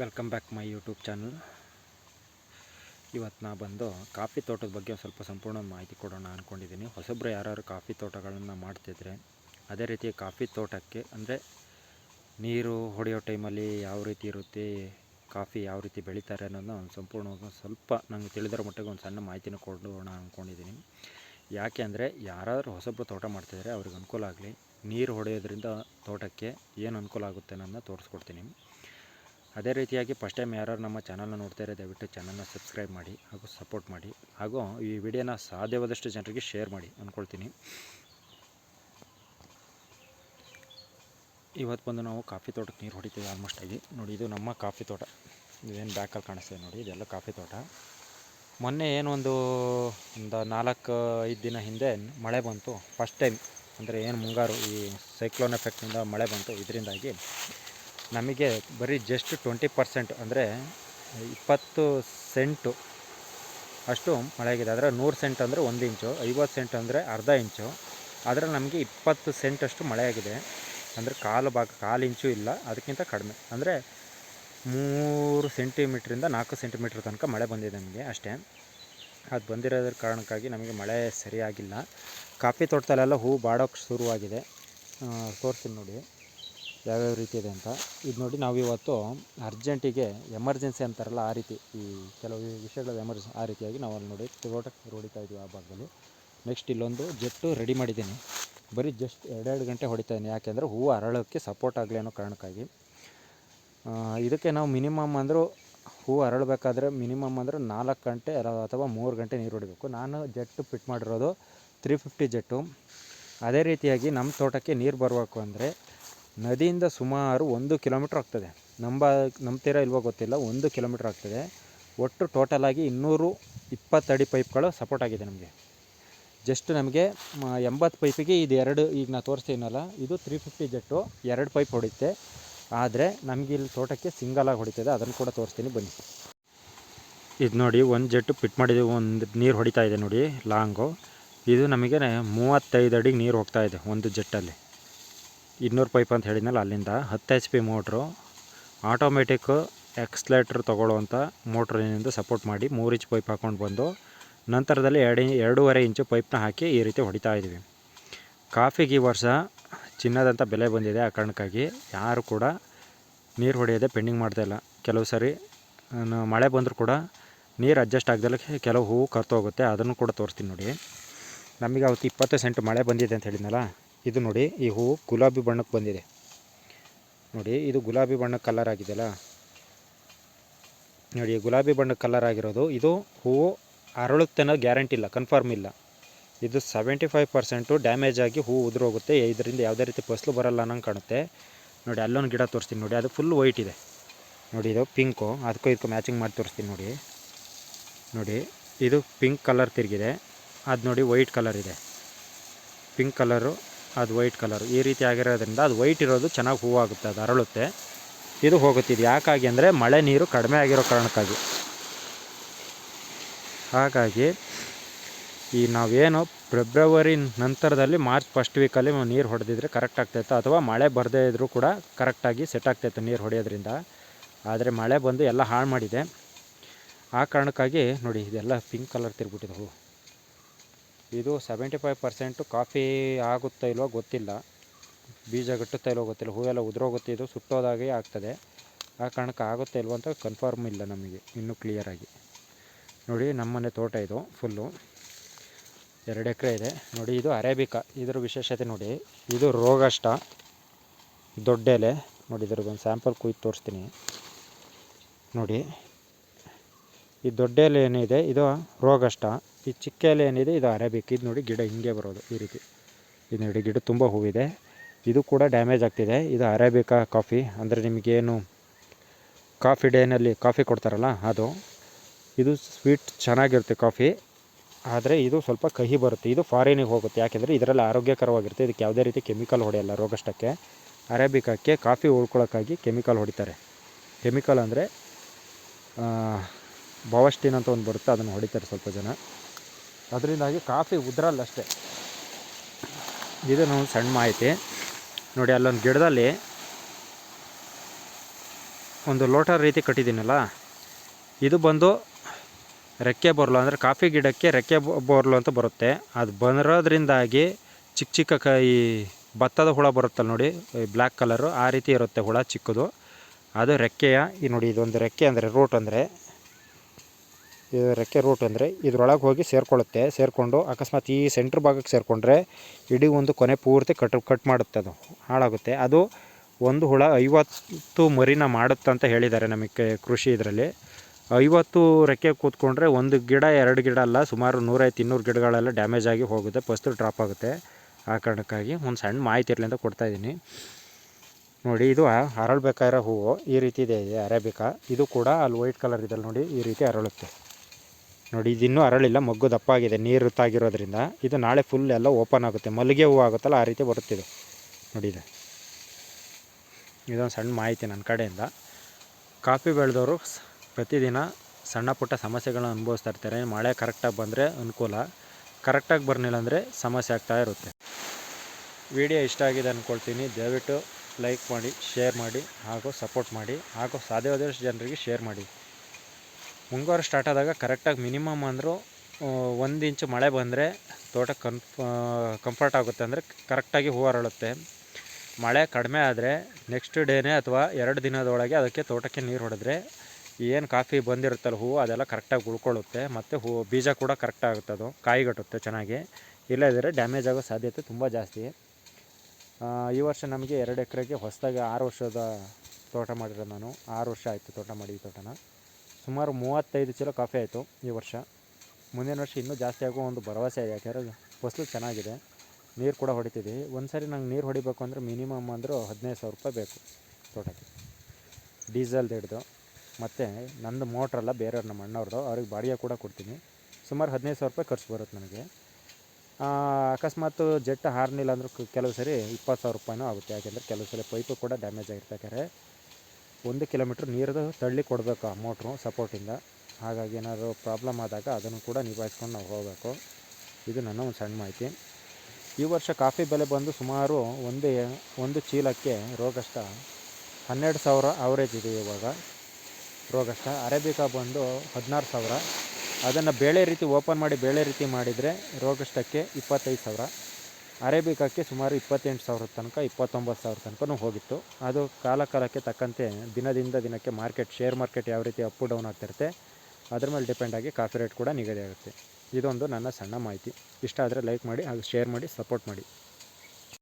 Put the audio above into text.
Welcome back my YouTube channel ಇವತ್ತು ನಾ ಬಂದು ಕಾಫಿ ತೋಟದ ಬಗ್ಗೆ ಸ್ವಲ್ಪ ಸಂಪೂರ್ಣ ಮಾಹಿತಿ ಕೊಡೋಣ ಅಂದ್ಕೊಂಡಿದ್ದೀನಿ ಹೊಸಬ್ರು ಯಾರು ಕಾಫಿ ತೋಟಗಳನ್ನು ಮಾಡ್ತಿದ್ರೆ ಅದೇ ರೀತಿ ಕಾಫಿ ತೋಟಕ್ಕೆ ಅಂದರೆ ನೀರು ಹೊಡೆಯೋ ಟೈಮಲ್ಲಿ ಯಾವ ರೀತಿ ಇರುತ್ತೆ, ಕಾಫಿ ಯಾವ ರೀತಿ ಬೆಳೀತಾರೆ ಅನ್ನೋದನ್ನ ಒಂದು ಸಂಪೂರ್ಣವಾಗಿ ಸ್ವಲ್ಪ ನಂಗೆ ತಿಳಿದಿರೋ ಮಟ್ಟಿಗೆ ಒಂದು ಸಣ್ಣ ಮಾಹಿತಿನ ಕೊಡೋಣ ಅಂದ್ಕೊಂಡಿದ್ದೀನಿ ಯಾಕೆ ಅಂದರೆ ಯಾರಾದರೂ ಹೊಸಬ್ರು ತೋಟ ಮಾಡ್ತಿದ್ರೆ ಅವ್ರಿಗೆ ಅನುಕೂಲ ಆಗಲಿ. ನೀರು ಹೊಡೆಯೋದ್ರಿಂದ ತೋಟಕ್ಕೆ ಏನು ಅನುಕೂಲ ಆಗುತ್ತೆ ಅನ್ನೋದನ್ನ ತೋರಿಸ್ಕೊಡ್ತೀನಿ. ಅದೇ ರೀತಿಯಾಗಿ ಫಸ್ಟ್ ಟೈಮ್ ಯಾರು ನಮ್ಮ ಚಾನಲ್ನ ನೋಡ್ತಾರೆ ದಯವಿಟ್ಟು ಚಾನಲ್ನ ಸಬ್ಸ್ಕ್ರೈಬ್ ಮಾಡಿ ಹಾಗೂ ಸಪೋರ್ಟ್ ಮಾಡಿ ಹಾಗೂ ಈ ವಿಡಿಯೋನ ಸಾಧ್ಯವಾದಷ್ಟು ಜನರಿಗೆ ಶೇರ್ ಮಾಡಿ ಅಂದ್ಕೊಳ್ತೀನಿ ಇವತ್ತು ಬಂದು ನಾವು ಕಾಫಿ ತೋಟಕ್ಕೆ ನೀರು ಹೊಡಿತೀವಿ ಆಲ್ಮೋಸ್ಟ್ ಆಗಿ. ನೋಡಿ, ಇದು ನಮ್ಮ ಕಾಫಿ ತೋಟ. ಇದೇನು ಬ್ಯಾಕಲ್ಲಿ ಕಾಣಿಸ್ತಿದೆ ನೋಡಿ, ಇದೆಲ್ಲ ಕಾಫಿ ತೋಟ. ಮೊನ್ನೆ ಏನೊಂದು ಒಂದು ನಾಲ್ಕು, ಐದು ದಿನ ಹಿಂದೆ ಮಳೆ ಬಂತು. ಫಸ್ಟ್ ಟೈಮ್ ಅಂದರೆ ಏನು ಮುಂಗಾರು ಈ ಸೈಕ್ಲೋನ್ ಎಫೆಕ್ಟಿಂದ ಮಳೆ ಬಂತು. ಇದರಿಂದಾಗಿ ನಮಗೆ ಬರೀ ಜಸ್ಟ್ ಟ್ವೆಂಟಿ ಪರ್ಸೆಂಟ್ ಅಂದರೆ ಇಪ್ಪತ್ತು ಸೆಂಟು ಅಷ್ಟು ಮಳೆ ಆಗಿದೆ ಆದರೆ ನೂರು ಸೆಂಟ್ ಅಂದರೆ ಒಂದು ಇಂಚು ಐವತ್ತು ಸೆಂಟ್ ಅಂದರೆ ಅರ್ಧ ಇಂಚು ಆದರೆ ನಮಗೆ ಇಪ್ಪತ್ತು ಸೆಂಟಷ್ಟು ಮಳೆಯಾಗಿದೆ. ಅಂದರೆ ಕಾಲು ಭಾಗ, ಕಾಲು ಇಂಚು ಇಲ್ಲ, ಅದಕ್ಕಿಂತ ಕಡಿಮೆ. ಅಂದರೆ ಮೂರು ಸೆಂಟಿಮೀಟ್ರಿಂದ ನಾಲ್ಕು ಸೆಂಟಿಮೀಟ್ರ್ ತನಕ ಮಳೆ ಬಂದಿದೆ ನಮಗೆ ಅಷ್ಟೇ. ಅದು ಬಂದಿರೋದ್ರ ಕಾರಣಕ್ಕಾಗಿ ನಮಗೆ ಮಳೆ ಸರಿಯಾಗಿಲ್ಲ. ಕಾಫಿ ತೋಟದಲ್ಲೆಲ್ಲ ಹೂ ಬಾಡೋಕ್ಕೆ ಶುರುವಾಗಿದೆ. ತೋರಿಸ್ತೀನಿ ನೋಡಿ. ಯಾವ್ಯಾವ ರೀತಿ ಇದೆ ಅಂತ. ಇದು ನೋಡಿ ನಾವು ಇವತ್ತು ಅರ್ಜೆಂಟಿಗೆ ಎಮರ್ಜೆನ್ಸಿ ಅಂತಾರಲ್ಲ ಆ ರೀತಿ, ಈ ಕೆಲವು ವಿಷಯಗಳ ಎಮರ್ಜೆನ್ಸಿ ಆ ರೀತಿಯಾಗಿ ನಾವು ಅಲ್ಲಿ ನೋಡಿ ತೋಟಕ್ಕೆ ಹೊಡಿತಾ ಇದ್ದೀವಿ ಆ ಭಾಗದಲ್ಲಿ. ನೆಕ್ಸ್ಟ್ ಇಲ್ಲೊಂದು ಜೆಟ್ಟು ರೆಡಿ ಮಾಡಿದ್ದೀನಿ. ಬರೀ ಜಸ್ಟ್ ಎರಡೆರಡು ಗಂಟೆ ಹೊಡಿತಾ ಇದ್ದೀನಿ. ಯಾಕೆಂದರೆ ಹೂವು ಅರಳೋಕ್ಕೆ ಸಪೋರ್ಟ್ ಆಗಲಿ ಅನ್ನೋ ಕಾರಣಕ್ಕಾಗಿ. ಇದಕ್ಕೆ ನಾವು ಮಿನಿಮಮ್ ಅಂದರೂ ಹೂವು ಅರಳಬೇಕಾದ್ರೆ ಮಿನಿಮಮ್ ಅಂದರೆ ನಾಲ್ಕು ಗಂಟೆ ಅಥವಾ ಮೂರು ಗಂಟೆ ನೀರು ಹೊಡಿಬೇಕು. ನಾನು ಜೆಟ್ಟು ಫಿಟ್ ಮಾಡಿರೋದು ತ್ರೀ ಫಿಫ್ಟಿ ಜೆಟ್ಟು. ಅದೇ ರೀತಿಯಾಗಿ ನಮ್ಮ ತೋಟಕ್ಕೆ ನೀರು ಬರಬೇಕು ಅಂದರೆ ನದಿಯಿಂದ ಸುಮಾರು ಒಂದು ಕಿಲೋಮೀಟ್ರ್ ಆಗ್ತದೆ. ನಮ್ಮ ನಂಬ್ತೀರಾ ಇಲ್ವೋ ಗೊತ್ತಿಲ್ಲ, ಒಂದು ಕಿಲೋಮೀಟ್ರ್ ಆಗ್ತದೆ. ಒಟ್ಟು ಟೋಟಲಾಗಿ ಇನ್ನೂರು ಇಪ್ಪತ್ತಡಿ ಪೈಪ್ಗಳು ಸಪೋರ್ಟ್ ಆಗಿದೆ ನಮಗೆ. ಜಸ್ಟ್ ನಮಗೆ ಎಂಬತ್ತು ಪೈಪಿಗೆ ಇದು ಎರಡು, ಈಗ ನಾನು ತೋರಿಸ್ತೀನಲ್ಲ, ಇದು ತ್ರೀ ಫಿಫ್ಟಿ ಜೆಟ್ಟು ಎರಡು ಪೈಪ್ ಹೊಡಿತೆ ಆದರೆ ನಮಗೆ ಇಲ್ಲಿ ತೋಟಕ್ಕೆ ಆಗಿ ಹೊಡಿತದೆ, ಅದನ್ನು ಕೂಡ ತೋರಿಸ್ತೀನಿ ಬನ್ನಿ. ಇದು ನೋಡಿ, ಒಂದು ಜೆಟ್ಟು ಫಿಟ್ ಮಾಡಿದ್ದೀವಿ ಒಂದು ನೀರು ಹೊಡಿತಾ ಇದೆ ನೋಡಿ ಲಾಂಗು ಇದು ನಮಗೆ ಮೂವತ್ತೈದು ಅಡಿಗೆ ನೀರು ಹೋಗ್ತಾ ಇದೆ ಒಂದು ಜೆಟ್ಟಲ್ಲಿ. ಇನ್ನೂರು ಪೈಪ್ ಅಂತ ಹೇಳಿದ್ನಲ್ಲ ಅಲ್ಲಿಂದ. ಹತ್ತು H P motor automatic accelerator ತೊಗೊಳ್ಳುವಂಥ ಮೋಟ್ರಿನಿಂದ ಸಪೋರ್ಟ್ ಮಾಡಿ ಮೂರು ಇಂಚ್ ಪೈಪ್ ಹಾಕ್ಕೊಂಡು ಬಂದು ನಂತರದಲ್ಲಿ ಎರಡು ಎರಡೂವರೆ ಇಂಚು ಪೈಪ್ನ ಹಾಕಿ ಈ ರೀತಿ ಹೊಡಿತಾ ಇದ್ದೀವಿ ಕಾಫಿಗೆ ಈ ವರ್ಷ ಚಿನ್ನದಂಥ ಬೆಲೆ ಬಂದಿದೆ ಆ ಕಾರಣಕ್ಕಾಗಿ ಯಾರು ಕೂಡ ನೀರು ಹೊಡೆಯೋದೇ ಪೆಂಡಿಂಗ್ ಮಾಡ್ತಾಯಿಲ್ಲ ಕೆಲವು ಸರಿ ಮಳೆ ಬಂದರೂ ಕೂಡ ನೀರು ಅಡ್ಜಸ್ಟ್ ಆಗ್ದಲ್ಲ ಕೆಲವು ಹೂವು ಕರ್ತೋಗುತ್ತೆ ಅದನ್ನು ಕೂಡ ತೋರಿಸ್ತೀನಿ ನೋಡಿ. ನಮಗೆ ಅವತ್ತು ಇಪ್ಪತ್ತು ಸೆಂಟ್ ಮಳೆ ಬಂದಿದೆ ಅಂತ ಹೇಳಿದ್ನಲ್ಲ. ಇದು ನೋಡಿ, ಈ ಹೂವು ಗುಲಾಬಿ ಬಣ್ಣಕ್ಕೆ ಬಂದಿದೆ. ನೋಡಿ, ಇದು ಗುಲಾಬಿ ಬಣ್ಣ ಕಲರ್ ಆಗಿದೆಯಲ್ಲ? ನೋಡಿ ಗುಲಾಬಿ ಬಣ್ಣ ಕಲರ್ ಆಗಿರೋದು. ಇದು ಹೂವು ಅರಳುತ್ತೆ ಅನ್ನೋ ಗ್ಯಾರಂಟಿ ಇಲ್ಲ ಕನ್ಫರ್ಮ್ ಇಲ್ಲ. ಇದು ಸೆವೆಂಟಿ ಫೈವ್ ಪರ್ಸೆಂಟು ಡ್ಯಾಮೇಜ್ ಆಗಿ ಹೂವು ಉದುರೋಗುತ್ತೆ. ಇದರಿಂದ ಯಾವುದೇ ರೀತಿ ಫಸಲು ಬರಲ್ಲ ಅನ್ನಂಗೆ ಕಾಣುತ್ತೆ. ನೋಡಿ, ಅಲ್ಲೊಂದು ಗಿಡ ತೋರಿಸ್ತೀನಿ ನೋಡಿ, ಅದು ಫುಲ್ ವೈಟ್ ಇದೆ. ನೋಡಿ, ಇದು ಪಿಂಕು ಅದಕ್ಕೂ ಇದಕ್ಕೂ ಮ್ಯಾಚಿಂಗ್ ಮಾಡಿ ತೋರಿಸ್ತೀನಿ ನೋಡಿ. ನೋಡಿ, ಇದು ಪಿಂಕ್ ಕಲರ್ ತಿರುಗಿದೆ. ಅದು ನೋಡಿ ವೈಟ್ ಕಲರ್ ಇದೆ. ಪಿಂಕ್ ಕಲರು ಅದು ವೈಟ್ ಕಲರು. ಈ ರೀತಿ ಆಗಿರೋದ್ರಿಂದ ಅದು ವೈಟ್ ಇರೋದು ಚೆನ್ನಾಗಿ ಹೂವಾಗುತ್ತೆ, ಅದು ಅರಳುತ್ತೆ. ಇದು ಹೋಗುತ್ತೆ ಇದು ಯಾಕಾಗಿ ಅಂದರೆ ಮಳೆ ನೀರು ಕಡಿಮೆ ಆಗಿರೋ ಕಾರಣಕ್ಕಾಗಿ. ಹಾಗಾಗಿ ಈ ನಾವೇನು ಫೆಬ್ರವರಿ ನಂತರದಲ್ಲಿ ಮಾರ್ಚ್ ಫಸ್ಟ್ ವೀಕಲ್ಲಿ ನೀರು ಹೊಡೆದಿದ್ರೆ ಕರೆಕ್ಟ್ ಆಗ್ತಾಯಿತ್ತು ಅಥವಾ ಮಳೆ ಬರದೇ ಇದ್ದರೂ ಕೂಡ ಕರೆಕ್ಟಾಗಿ ಸೆಟ್ ಆಗ್ತಾಯಿತ್ತು ನೀರು ಹೊಡೆಯೋದ್ರಿಂದ. ಆದರೆ ಮಳೆ ಬಂದು ಎಲ್ಲ ಹಾಳು ಮಾಡಿದೆ. ಆ ಕಾರಣಕ್ಕಾಗಿ ನೋಡಿ, ಇದೆಲ್ಲ ಪಿಂಕ್ ಕಲರ್ ತಿರ್ಬಿಟ್ಟಿದೆ ಇದು ಸೆವೆಂಟಿ ಫೈವ್ ಪರ್ಸೆಂಟು ಕಾಫಿ ಆಗುತ್ತಾ ಇಲ್ವೋ ಗೊತ್ತಿಲ್ಲ. ಬೀಜ ಗಟ್ಟುತ್ತಾ ಇಲ್ವೋ ಗೊತ್ತಿಲ್ಲ. ಹೂವೆಲ್ಲ ಉದುರೋಗುತ್ತೆ. ಇದು ಸುಟ್ಟೋದಾಗೆ ಆಗ್ತದೆ. ಆ ಕಾರಣಕ್ಕೆ ಆಗುತ್ತೆ ಇಲ್ವೋ ಅಂತ ಕನ್ಫರ್ಮ್ ಇಲ್ಲ ನಮಗೆ. ಇನ್ನೂ ಕ್ಲಿಯರಾಗಿ ನೋಡಿ, ನಮ್ಮನೆ ತೋಟ ಇದು ಫುಲ್ಲು ಎರಡು ಎಕರೆ ಇದೆ. ನೋಡಿ, ಇದು ಅರೇಬಿಕಾ. ಇದರ ವಿಶೇಷತೆ ನೋಡಿ. ಇದು ರೋಗಷ್ಟ. ದೊಡ್ಡ ಎಲೆ. ನೋಡಿ ಇದ್ರದ್ದೊಂದು ಸ್ಯಾಂಪಲ್ ಕುಯ್ದು ತೋರಿಸ್ತೀನಿ. ನೋಡಿ. ಈ ದೊಡ್ಡ ಎಲೆ ಏನಿದೆ, ಇದು ರೋಗಷ್ಟ. ಈ ಚಿಕ್ಕ ಎಲೆ ಏನಿದೆ, ಇದು ಅರೇಬಿಕ್. ಇದು ನೋಡಿ ಗಿಡ ಹಿಂಗೆ ಬರೋದು ಈ ರೀತಿ. ಇದು ನೋಡಿ ಗಿಡ ತುಂಬ ಹೂವಿದೆ. ಇದು ಕೂಡ ಡ್ಯಾಮೇಜ್ ಆಗ್ತಿದೆ. ಇದು ಅರೇಬಿಕಾ ಕಾಫಿ. ಅಂದರೆ ನಿಮಗೇನು ಕಾಫಿ ಡೇನಲ್ಲಿ ಕಾಫಿ ಕೊಡ್ತಾರಲ್ಲ ಅದು. ಇದು ಸ್ವೀಟ್ ಚೆನ್ನಾಗಿರುತ್ತೆ ಕಾಫಿ. ಆದರೆ ಇದು ಸ್ವಲ್ಪ ಕಹಿ ಬರುತ್ತೆ. ಇದು ಫಾರಿನಿಗೆ ಹೋಗುತ್ತೆ. ಯಾಕೆಂದರೆ ಇದರಲ್ಲಿ ಆರೋಗ್ಯಕರವಾಗಿರುತ್ತೆ. ಇದಕ್ಕೆ ಯಾವುದೇ ರೀತಿ ಕೆಮಿಕಲ್ ಹೊಡೆಯಲ್ಲ ರೋಗಷ್ಟಕ್ಕೆ. ಅರೇಬಿಕಕ್ಕೆ ಕಾಫಿ ಉಳ್ಕೊಳ್ಳೋಕ್ಕಾಗಿ ಕೆಮಿಕಲ್ ಹೊಡಿತಾರೆ. ಕೆಮಿಕಲ್ ಅಂದರೆ ಬವಸ್ಟಿನ್ ಅಂತ ಒಂದು ಬರುತ್ತೆ, ಅದನ್ನು ಹೊಡಿತಾರೆ ಸ್ವಲ್ಪ ಜನ. ಅದರಿಂದಾಗಿ ಕಾಫಿ ಉದ್ರಲ್ಲ ಅಷ್ಟೇ. ಇದು ನಾವು ಸಣ್ಣ ಮಾಹಿತಿ. ನೋಡಿ, ಅಲ್ಲೊಂದು ಗಿಡದಲ್ಲಿ ಒಂದು ಲೋಟ ರೀತಿ ಕಟ್ಟಿದ್ದೀನಲ್ಲ, ಇದು ಬಂದು ರೆಕ್ಕೆ ಬೋರ್ಲು, ಅಂದರೆ ಕಾಫಿ ಗಿಡಕ್ಕೆ ರೆಕ್ಕೆ ಬೋರ್ಲು ಅಂತ ಬರುತ್ತೆ. ಅದು ಬರೋದ್ರಿಂದಾಗಿ ಚಿಕ್ಕ ಚಿಕ್ಕ ಕ ಈ ಭತ್ತದ ಹುಳ ಬರುತ್ತಲ್ಲ ನೋಡಿ ಬ್ಲ್ಯಾಕ್ ಕಲರು, ಆ ರೀತಿ ಇರುತ್ತೆ ಹುಳ ಚಿಕ್ಕದು. ಅದು ರೆಕ್ಕೆಯ, ಈ ನೋಡಿ, ಇದೊಂದು ರೆಕ್ಕೆ ಅಂದರೆ ರೂಟ್ ಅಂದರೆ ರೆಕ್ಕೆ ರೂಟ್ ಅಂದರೆ ಇದರೊಳಗೆ ಹೋಗಿ ಸೇರಿಕೊಳ್ಳುತ್ತೆ. ಸೇರಿಕೊಂಡು ಅಕಸ್ಮಾತ್ ಈ ಸೆಂಟ್ರ್ ಭಾಗಕ್ಕೆ ಸೇರಿಕೊಂಡ್ರೆ ಇಡೀ ಒಂದು ಕೊನೆ ಪೂರ್ತಿ ಕಟ್ ಕಟ್ ಮಾಡುತ್ತೆ ಅದು. ಹಾಳಾಗುತ್ತೆ. ಅದು ಒಂದು ಹುಳ ಐವತ್ತು ಮರಿನ ಮಾಡುತ್ತೆ ಅಂತ ಹೇಳಿದ್ದಾರೆ ನಮಗೆ ಕೃಷಿ ಇದರಲ್ಲಿ. ಐವತ್ತು ರೆಕ್ಕೆ ಕೂತ್ಕೊಂಡ್ರೆ ಒಂದು ಗಿಡ, ಎರಡು ಗಿಡ ಅಲ್ಲ, ಸುಮಾರು ನೂರೈವತ್ತು ಇನ್ನೂರು ಗಿಡಗಳೆಲ್ಲ ಡ್ಯಾಮೇಜ್ ಆಗಿ ಹೋಗುತ್ತೆ. ಫಸ್ಟ್ ಡ್ರಾಪ್ ಆಗುತ್ತೆ. ಆ ಕಾರಣಕ್ಕಾಗಿ ಒಂದು ಸಣ್ಣ ಮಾಹಿತಿ ಇರಲಿ ಅಂತ ಕೊಡ್ತಾಯಿದ್ದೀನಿ ನೋಡಿ, ಇದು ಅರಳಬೇಕಾಗಿರೋ ಹೂವು. ಈ ರೀತಿ ಇದೆ ಅರೇಬಿಕಾ. ಇದು ಕೂಡ ಅಲ್ಲಿ ವೈಟ್ ಕಲರ್ ಇದೆ ನೋಡಿ ಈ ರೀತಿ ಅರಳುತ್ತೆ. ನೋಡಿ, ಇದಿನ್ನೂ ಅರಳಿಲ್ಲ, ಮಗ್ಗು ದಪ್ಪ ಆಗಿದೆ ನೀರು ತಾಗಿರೋದ್ರಿಂದ. ಇದು ನಾಳೆ ಫುಲ್ ಎಲ್ಲ ಓಪನ್ ಆಗುತ್ತೆ. ಮಲ್ಲಿಗೆ ಹೂವು ಆಗುತ್ತಲ್ಲ, ಆ ರೀತಿ ಬರುತ್ತಿದೆ. ನೋಡಿ ಇದೆ. ಇದೊಂದು ಸಣ್ಣ ಮಾಹಿತಿ ನನ್ನ ಕಡೆಯಿಂದ. ಕಾಫಿ ಬೆಳೆದವರು ಪ್ರತಿದಿನ ಸಣ್ಣ ಪುಟ್ಟ ಸಮಸ್ಯೆಗಳನ್ನ ಅನುಭವಿಸ್ತಾ ಇರ್ತಾರೆ. ಮಳೆ ಕರೆಕ್ಟಾಗಿ ಬಂದರೆ ಅನುಕೂಲ. ಕರೆಕ್ಟಾಗಿ ಬರಲಿಲ್ಲ ಅಂದರೆ ಸಮಸ್ಯೆ ಆಗ್ತಾ ಇರುತ್ತೆ. ವಿಡಿಯೋ ಇಷ್ಟ ಆಗಿದೆ ಅಂದ್ಕೊಳ್ತೀನಿ ದಯವಿಟ್ಟು ಲೈಕ್ ಮಾಡಿ ಶೇರ್ ಮಾಡಿ ಹಾಗೂ ಸಪೋರ್ಟ್ ಮಾಡಿ ಹಾಗೂ ಸಾಧ್ಯವಾದಷ್ಟು ಜನರಿಗೆ ಶೇರ್ ಮಾಡಿ. ಮುಂಗಾರು ಸ್ಟಾರ್ಟ್ ಆದಾಗ ಕರೆಕ್ಟಾಗಿ ಮಿನಿಮಮ್ ಅಂದರೂ ಒಂದು ಇಂಚು ಮಳೆ ಬಂದರೆ ತೋಟ ಕನ್ಫ ಕಂಫರ್ಟ್ ಆಗುತ್ತೆ ಅಂದರೆ ಕರೆಕ್ಟಾಗಿ ಹೂವು ಅರಳುತ್ತೆ. ಮಳೆ ಕಡಿಮೆ ಆದರೆ ನೆಕ್ಸ್ಟ್ ಡೇನೇ ಅಥವಾ ಎರಡು ದಿನದೊಳಗೆ ಅದಕ್ಕೆ ತೋಟಕ್ಕೆ ನೀರು ಹೊಡೆದ್ರೆ ಏನು ಕಾಫಿ ಬಂದಿರುತ್ತಲ್ಲ ಹೂವು, ಅದೆಲ್ಲ ಕರೆಕ್ಟಾಗಿ ಉಳ್ಕೊಳ್ಳುತ್ತೆ. ಮತ್ತು ಹೂವು ಬೀಜ ಕೂಡ ಕರೆಕ್ಟಾಗುತ್ತೆ ಅದು ಕಾಯಿಗಟ್ಟುತ್ತೆ ಚೆನ್ನಾಗಿ. ಇಲ್ಲದಿದ್ದರೆ ಡ್ಯಾಮೇಜ್ ಆಗೋ ಸಾಧ್ಯತೆ ತುಂಬ ಜಾಸ್ತಿ. ಈ ವರ್ಷ ನಮಗೆ ಎರಡು ಎಕರೆಗೆ ಹೊಸದಾಗಿ ಆರು ವರ್ಷದ ತೋಟ ಮಾಡಿರೋದು ನಾನು. ಆರು ವರ್ಷ ಆಯಿತು ತೋಟ ಮಾಡಿ ಈ ತೋಟನ. ಸುಮಾರು ಮೂವತ್ತೈದು ಚೀಲ ಕಾಫಿ ಆಯಿತು ಈ ವರ್ಷ. ಮುಂದಿನ ವರ್ಷ ಇನ್ನೂ ಜಾಸ್ತಿ ಆಗೋ ಒಂದು ಭರವಸೆ ಇದೆ. ಯಾಕೆಂದರೆ ಫಸಲು ಚೆನ್ನಾಗಿದೆ. ನೀರು ಕೂಡ ಹೊಡಿತೀವಿ ಒಂದು ಸರಿ ನಂಗೆ ನೀರು ಹೊಡಿಬೇಕು ಅಂದರೆ ಮಿನಿಮಮ್ ಅಂದರೂ ಹದಿನೈದು ಸಾವಿರ ರೂಪಾಯಿ ಬೇಕು ತೋಟಕ್ಕೆ. ಡೀಸೆಲ್ದು ಹಿಡ್ದು ಮತ್ತು ನಂದು ಮೋಟ್ರಲ್ಲ ಬೇರೆಯವ್ರು ನಮ್ಮ ಅಣ್ಣವ್ರದ್ದು. ಅವ್ರಿಗೆ ಬಾಡಿಗೆ ಕೂಡ ಕೊಡ್ತೀನಿ. ಸುಮಾರು ಹದಿನೈದು ಸಾವಿರ ರೂಪಾಯಿ ಖರ್ಚು ಬರುತ್ತೆ ನನಗೆ. ಅಕಸ್ಮಾತ್ ಜೆಟ್ ಹಾರ್ನಿಲ್ಲ ಅಂದರೂ ಕೆಲವು ಸರಿ ಇಪ್ಪತ್ತು ಸಾವಿರ ರೂಪಾಯಿನೂ ಆಗುತ್ತೆ. ಯಾಕೆಂದರೆ ಕೆಲವು ಸಲ ಪೈಪು ಕೂಡ ಡ್ಯಾಮೇಜ್ ಆಗಿರ್ಬೇಕಾದ್ರೆ ಒಂದು ಕಿಲೋಮೀಟ್ರ್ ನೀರದು ತಳ್ಳಿ ಕೊಡಬೇಕು ಆ ಮೋಟ್ರು ಸಪೋರ್ಟಿಂದ. ಹಾಗಾಗಿ ಏನಾದರೂ ಪ್ರಾಬ್ಲಮ್ ಆದಾಗ ಅದನ್ನು ಕೂಡ ನಿಭಾಯಿಸ್ಕೊಂಡು ನಾವು ಹೋಗಬೇಕು. ಇದು ನನ್ನ ಒಂದು ಸಣ್ಣ ಮಾಹಿತಿ. ಈ ವರ್ಷ ಕಾಫಿ ಬೆಲೆ ಬಂದು ಸುಮಾರು ಒಂದು ಒಂದು ಚೀಲಕ್ಕೆ ರೋಗಷ್ಟ ಹನ್ನೆರಡು ಸಾವಿರ ಅವರೇಜ್ ಇದೆ ಇವಾಗ. ರೋಗಷ್ಟ ಅರೇಬಿಕಾ ಬಂದು ಹದಿನಾರು ಸಾವಿರ. ಅದನ್ನು ಬೇಳೆ ರೀತಿ ಓಪನ್ ಮಾಡಿ ಬೇಳೆ ರೀತಿ ಮಾಡಿದರೆ ರೋಗಷ್ಟಕ್ಕೆ ಇಪ್ಪತ್ತೈದು ಸಾವಿರ. ಅರೇಬಿಕಾಕ್ಕೆ ಸುಮಾರು ಇಪ್ಪತ್ತೆಂಟು ಸಾವಿರದ ತನಕ, ಇಪ್ಪತ್ತೊಂಬತ್ತು ಸಾವಿರ ತನಕನೂ ಹೋಗಿತ್ತು. ಅದು ಕಾಲ ಕಾಲಕ್ಕೆ ತಕ್ಕಂತೆ ದಿನದಿಂದ ದಿನಕ್ಕೆ ಮಾರ್ಕೆಟ್ ಶೇರ್ ಮಾರ್ಕೆಟ್ ಯಾವ ರೀತಿ ಅಪ್ ಡೌನ್ ಆಗ್ತಿರುತ್ತೆ ಅದ್ರ ಮೇಲೆ ಡಿಪೆಂಡ್ ಆಗಿ ಕಾಫಿ ರೇಟ್ ಕೂಡ ನಿಗದಿ ಆಗುತ್ತೆ. ಇದೊಂದು ನನ್ನ ಸಣ್ಣ ಮಾಹಿತಿ. ಇಷ್ಟ ಆದರೆ ಲೈಕ್ ಮಾಡಿ ಹಾಗೂ ಶೇರ್ ಮಾಡಿ ಸಪೋರ್ಟ್ ಮಾಡಿ.